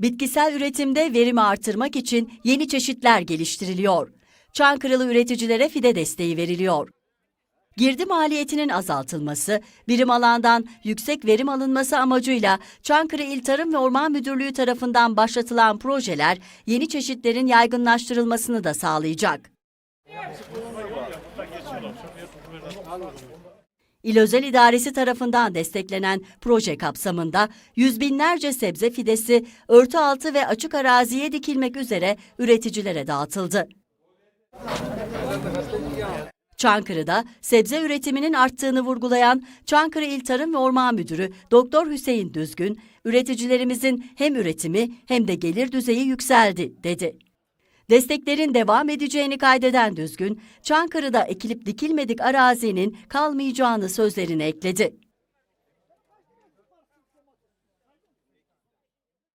Bitkisel üretimde verimi artırmak için yeni çeşitler geliştiriliyor. Çankırılı üreticilere fide desteği veriliyor. Girdi maliyetinin azaltılması, birim alandan yüksek verim alınması amacıyla Çankırı İl Tarım ve Orman Müdürlüğü tarafından başlatılan projeler yeni çeşitlerin yaygınlaştırılmasını da sağlayacak. İl Özel İdaresi tarafından desteklenen proje kapsamında yüz binlerce sebze fidesi örtü altı ve açık araziye dikilmek üzere üreticilere dağıtıldı. Çankırı'da sebze üretiminin arttığını vurgulayan Çankırı İl Tarım ve Orman Müdürü Doktor Hüseyin Düzgün, üreticilerimizin hem üretimi hem de gelir düzeyi yükseldi dedi. Desteklerin devam edeceğini kaydeden Düzgün, Çankırı'da ekilip dikilmedik arazinin kalmayacağını sözlerine ekledi.